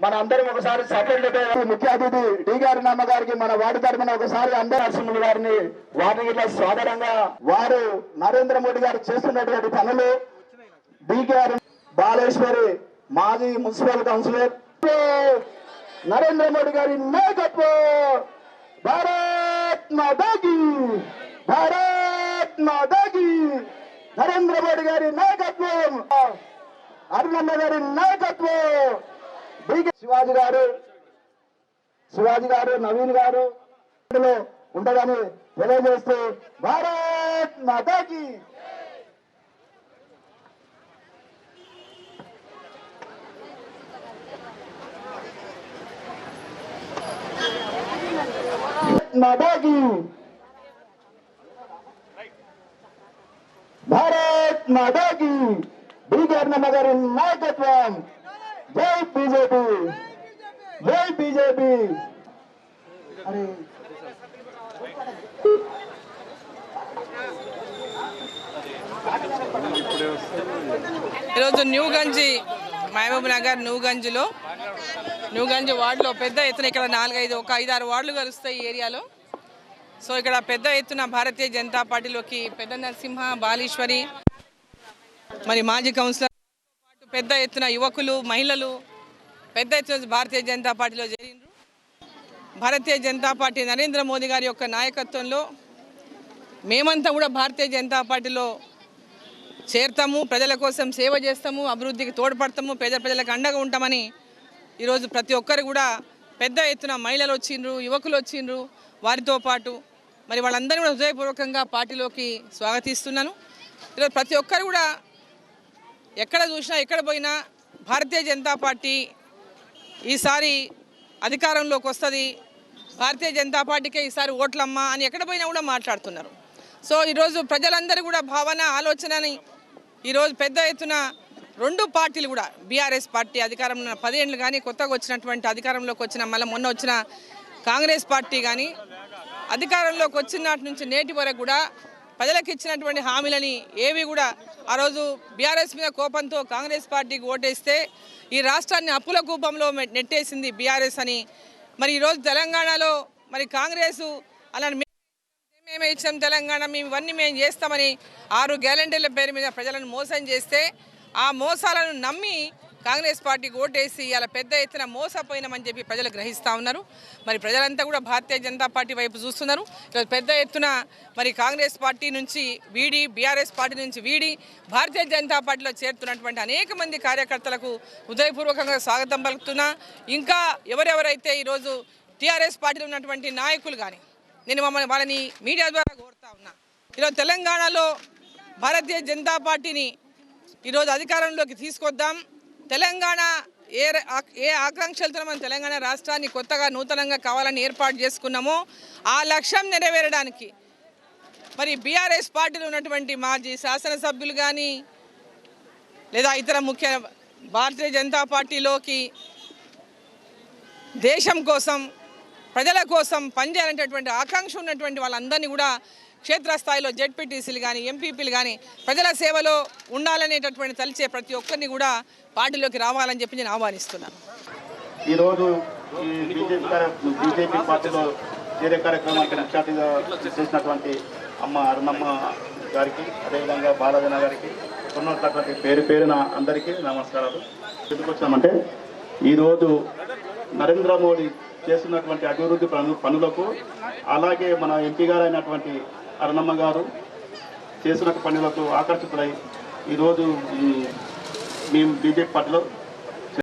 మన అందరం ఒకసారి సపరేట్ ముఖ్య అతిథి డి గారి నాన్న గారికి మన వార్డు తరపున ఒకసారి అందరు నరసింహులు గారిని వారిని ఇట్లా సాధారణంగా వారు నరేంద్ర మోడీ గారు చేస్తున్నటువంటి పనులు. డి గారు బాలేశ్వరి మాజీ మున్సిపల్ కౌన్సిలర్. నరేంద్ర మోడీ గారి నాయకత్వం. భారత్ మాతాకి. భారత్ మాతాకి. నరేంద్ర మోడీ గారి నాయకత్వం. అరుణమ్మ గారి నాయకత్వం. బీకే శివాజీ గారు శివాజీ గారు నవీన్ గారు ఇందులో ఉండగానే తెలియజేస్తూ భారత్ మాతాకి. మాతాకి. భారత్ మాతాకి. బీజేపీ గారి నాయకత్వం. జై బీజేపీ. జై బీజేపీ. అరే. ఈరోజు New Ganji Mahabubnagar New గంజిలో న్యూ గంజి వార్డులో పెద్ద ఎత్తున ఇక్కడ నాలుగైదు ఒక ఐదారు వార్డులు కలుస్తాయి ఈ ఏరియాలో. సో ఇక్కడ పెద్ద ఎత్తున భారతీయ జనతా పార్టీలోకి పెద్ద నరసింహ బాలీశ్వరి మరి మాజీ కౌన్సిలర్ పెద్ద ఎత్తున యువకులు మహిళలు పెద్ద ఎత్తున భారతీయ జనతా పార్టీలో చేరిండ్రు. భారతీయ జనతా పార్టీ నరేంద్ర మోదీ గారి యొక్క నాయకత్వంలో మేమంతా కూడా భారతీయ జనతా పార్టీలో చేరుతాము ప్రజల కోసం సేవ చేస్తాము అభివృద్ధికి తోడ్పడతాము పేద ప్రజలకు అండగా ఉంటామని ఈరోజు ప్రతి ఒక్కరు కూడా పెద్ద ఎత్తున మహిళలు వచ్చిండ్రు యువకులు వచ్చిండ్రు. వారితో పాటు మరి వాళ్ళందరినీ కూడా హృదయపూర్వకంగా పార్టీలోకి స్వాగతిస్తున్నాను. ఈరోజు ప్రతి ఒక్కరు కూడా ఎక్కడ చూసినా ఎక్కడ పోయినా భారతీయ జనతా పార్టీ ఈసారి అధికారంలోకి వస్తుంది. భారతీయ జనతా పార్టీకే ఈసారి ఓట్లమ్మ అని ఎక్కడ పోయినా కూడా మాట్లాడుతున్నారు. సో ఈరోజు ప్రజలందరూ కూడా భావన ఆలోచనని ఈరోజు పెద్ద ఎత్తున రెండు పార్టీలు కూడా బీఆర్ఎస్ పార్టీ అధికారంలో పదేళ్ళు కానీ కొత్తగా వచ్చినటువంటి అధికారంలోకి వచ్చిన మళ్ళీ మొన్న వచ్చిన కాంగ్రెస్ పార్టీ కానీ అధికారంలోకి వచ్చిన నాటి నుంచి నేటి వరకు కూడా ప్రజలకు ఇచ్చినటువంటి హామీలని ఏవి కూడా ఆ రోజు బీఆర్ఎస్ మీద కోపంతో కాంగ్రెస్ పార్టీకి ఓటేస్తే ఈ రాష్ట్రాన్ని అప్పుల కూపంలో నెట్టేసింది బీఆర్ఎస్ అని. మరి ఈరోజు తెలంగాణలో మరి కాంగ్రెస్ అలా మేమే ఇచ్చాం తెలంగాణ మేము ఇవన్నీ మేము చేస్తామని ఆరు గ్యారంటీల పేరు మీద ప్రజలను మోసం చేస్తే ఆ మోసాలను నమ్మి కాంగ్రెస్ పార్టీకి ఓటేసి ఇలా పెద్ద ఎత్తున మోసపోయినామని చెప్పి ప్రజలు గ్రహిస్తూ ఉన్నారు. మరి ప్రజలంతా కూడా భారతీయ జనతా పార్టీ వైపు చూస్తున్నారు. ఈరోజు పెద్ద ఎత్తున మరి కాంగ్రెస్ పార్టీ నుంచి వీడి బీఆర్ఎస్ పార్టీ నుంచి వీడి భారతీయ జనతా పార్టీలో చేరుతున్నటువంటి అనేక మంది కార్యకర్తలకు హృదయపూర్వకంగా స్వాగతం పలుకుతున్నా. ఇంకా ఎవరెవరైతే ఈరోజు టీఆర్ఎస్ పార్టీలో ఉన్నటువంటి నాయకులు కానీ నేను మమ్మల్ని వాళ్ళని మీడియా ద్వారా కోరుతా ఉన్నా. ఈరోజు తెలంగాణలో భారతీయ జనతా పార్టీని ఈరోజు అధికారంలోకి తీసుకొద్దాం. తెలంగాణ ఏ ఏ ఆకాంక్షలతో మనం తెలంగాణ రాష్ట్రాన్ని కొత్తగా నూతనంగా కావాలని ఏర్పాటు చేసుకున్నామో ఆ లక్ష్యం నెరవేరడానికి. మరి బీఆర్ఎస్ పార్టీలో ఉన్నటువంటి మాజీ శాసనసభ్యులు కానీ లేదా ఇతర ముఖ్య భారతీయ జనతా పార్టీలోకి దేశం కోసం ప్రజల కోసం పనిచేయాలనేటటువంటి ఆకాంక్ష ఉన్నటువంటి వాళ్ళందరినీ కూడా క్షేత్రస్థాయిలో జెడ్పీటీసీలు కానీ ఎంపీపీలు కానీ ప్రజల సేవలో ఉండాలనేటటువంటి తలిచే ప్రతి ఒక్కరిని కూడా పార్టీలోకి రావాలని చెప్పి నేను ఆహ్వానిస్తున్నాను. ఈరోజు బీజేపీ పార్టీలో చేరే కార్యక్రమానికి ముఖ్య అతిథిగా చేసినటువంటి అమ్మ అరుణమ్మ గారికి అదేవిధంగా బాలజన గారికి ఉన్నటువంటి పేరు పేరున అందరికీ నమస్కారాలు. ఎందుకు వచ్చామంటే ఈరోజు నరేంద్ర మోడీ చేస్తున్నటువంటి అభివృద్ధి పనులకు అలాగే మన ఎంపీ గారు అయినటువంటి అరుణమ్మ గారు చేసిన పనులకు ఆకర్షితులై ఈరోజు ఈ మేము బీజేపీ పార్టీలో